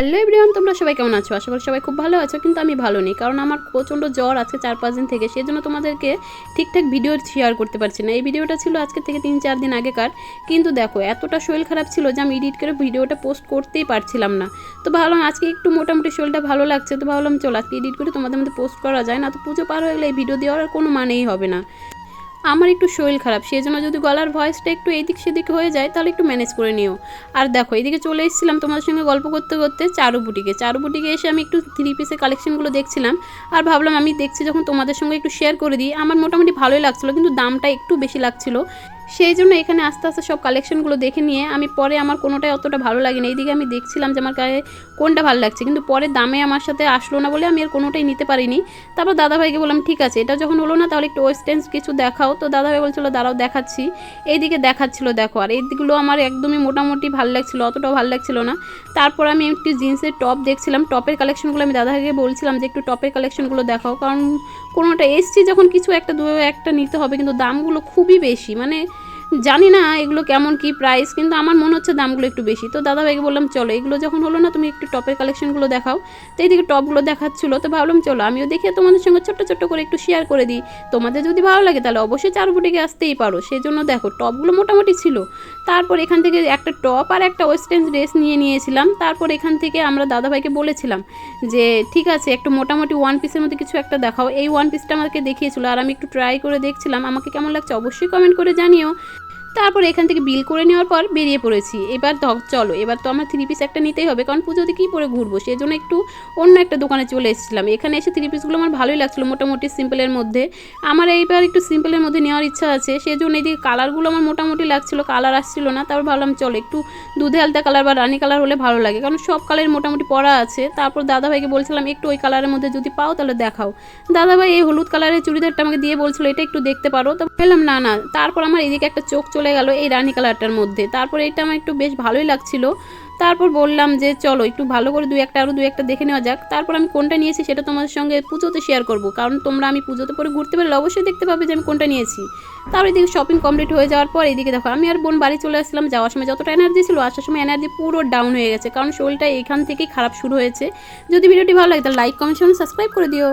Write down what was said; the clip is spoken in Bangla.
হ্যালো এভরিওয়ান, তোমরা সবাই কেমন আছো? আশা করি সবাই খুব ভালো আছো, কিন্তু আমি ভালো নেই, কারণ আমার প্রচণ্ড জ্বর আজকে চার পাঁচ দিন থেকে সেই জন্য তোমাদেরকে ঠিকঠাক ভিডিও শেয়ার করতে পারছি না। এই ভিডিওটা ছিল আজকে থেকে তিন চার দিন আগেকার, কিন্তু দেখো, এতটা শরীর খারাপ ছিল যে আমি এডিট করে ভিডিওটা পোস্ট করতেই পারছিলাম না। তো ভাবলাম আজকে একটু মোটামুটি শরীরটা ভালো লাগছে, তো ভাবলাম চলো আজকে এডিট করে তোমাদের মধ্যে পোস্ট করা যায়, না তো পুজো পার হয়ে গেলে এই ভিডিও দেওয়ার কোনো মানেই হবে না। আমার একটু শরীর খারাপ সেই জন্য যদি গলার ভয়েসটা একটু এদিক সেদিক হয়ে যায়, তাহলে একটু ম্যানেজ করে নিও। আর দেখো, এদিকে চলে এসেছিলাম তোমাদের সঙ্গে গল্প করতে করতে চারু বুটিকে। চারু বুটিকে এসে আমি একটু থ্রি পিসের কালেকশনগুলো দেখছিলাম, আর ভাবলাম আমি দেখছি যখন তোমাদের সঙ্গে একটু শেয়ার করে দিই, আমার মোটামুটি ভালোই লাগছিল, কিন্তু দামটা একটু বেশি লাগছিল। সেই জন্য এখানে আস্তে আস্তে সব কালেকশনগুলো দেখে নিয়ে আমি পরে আমার কোনোটাই অতটা ভালো লাগেনি। এইদিকে আমি দেখছিলাম যে আমার গায়ে কোনটা ভালো লাগছে, কিন্তু পরে দামে আমার সাথে আসলো না বলে আমি আর কোনোটাই নিতে পারিনি। তারপর দাদাভাইকে বললাম, ঠিক আছে, এটা যখন হলো না তাহলে একটু ওয়েস্টার্ন কিছু দেখাও। তো দাদাভাই বলছিল, দাঁড়াও, দেখাচ্ছি। এইদিকে দেখাচ্ছিল, দেখো, আর এইদিকগুলো আমার একদমই মোটামুটি ভালো লাগছিল, অতটাও ভালো লাগছিল না। তারপর আমি একটি জিন্সের টপ দেখছিলাম, টপের কালেকশনগুলো আমি দাদাভাইকে বলছিলাম যে একটু টপের কালেকশনগুলো দেখাও, কারণ কোনোটা, এসছি যখন কিছু একটা দু একটা নিতে হবে, কিন্তু দামগুলো খুবই বেশি মানে জানি না এগুলো কেমন, কি প্রাইস কিন্তু আমার মনে হচ্ছে দামগুলো একটু বেশি। তো দাদাভাইকে বললাম, চলো, এগুলো যখন হলো না, তুমি একটু টপের কালেকশনগুলো দেখাও। তো এইদিকে টপগুলো দেখাচ্ছিলো, তো ভাবলাম, চলো, আমিও দেখে তোমাদের সঙ্গে ছোট্ট ছোট্ট করে একটু শেয়ার করে দিই। তোমাদের যদি ভালো লাগে, তাহলে অবশ্যই চার বুটিকে আসতেই পারো। সেই জন্য দেখো টপগুলো মোটামুটি ছিল। তারপর এখান থেকে একটা টপ আর একটা ওয়েস্টার্ন ড্রেস নিয়ে নিয়েছিলাম। তারপর এখান থেকে আমরা দাদাভাইকে বলেছিলাম যে, ঠিক আছে, একটু মোটামুটি ওয়ান পিসের মধ্যে কিছু একটা দেখাও। এই ওয়ান পিসটা আমাকে দেখিয়েছিল, আর আমি একটু ট্রাই করে দেখছিলাম। আমাকে কেমন লাগছে অবশ্যই কমেন্ট করে জানিও। তারপর এখান থেকে বিল করে নেওয়ার পর বেরিয়ে পড়েছি। এবার ধ- চলো, এবার তো আমার থ্রি পিস একটা নিতেই হবে, কারণ পুজোতে কী পরে ঘুরবো সেই জন্য একটু অন্য একটা দোকানে চলে এসেছিলাম। এখানে এসে থ্রি পিসগুলো আমার ভালোই লাগছিল, মোটামুটি সিম্পলের মধ্যে। আমার এইবার একটু সিম্পলের মধ্যে নেওয়ার ইচ্ছা আছে সেই জন্য এইদিকে কালারগুলো আমার মোটামুটি লাগছিল কালার আসছিল না, তারপর ভাবলাম চলো, একটু দুধে আলতা কালার বা রানি কালার হলে ভালো লাগে, কারণ সব কালার মোটামুটি পরা আছে। তারপর দাদাভাইকে বলছিলাম, একটু ওই কালারের মধ্যে যদি পাও তাহলে দেখাও। দাদাভাই এই হলুদ কালারের চুড়িদারটা আমাকে দিয়ে বলছিল, এটা একটু দেখতে পারো। তো বললাম না না। তারপর আমার এদিকে একটা চোখ চলে গেল এই রানী কালারটার মধ্যে। তারপর এটা আমার একটু বেশ ভালোই লাগছিল। তারপর বললাম যে, চলো, একটু ভালো করে দুই একটা আরও দুই একটা দেখে নেওয়া যাক। তারপর আমি কোনটা নিয়েছি সেটা তোমাদের সঙ্গে পুজোতে শেয়ার করব। কারণ তোমরা আমি পুজোতে পরে ঘুরতে পারলে অবশ্যই দেখতে পাবে যে আমি কোনটা নিয়েছি। তারপর এদিকে শপিং কমপ্লিট হয়ে যাওয়ার পর এদিকে দেখো, আমি আর বোন বাড়ি চলে আসলাম যাওয়ার সময় যতটা এনার্জি ছিল, আসার সময় এনার্জি পুরো ডাউন হয়ে গেছে। কারণ শরীরটা এখান থেকেই খারাপ শুরু হয়েছে। যদি ভিডিওটি ভালো লাগে তাহলে লাইক কমেন্ট সাবস্ক্রাইব করে দিও।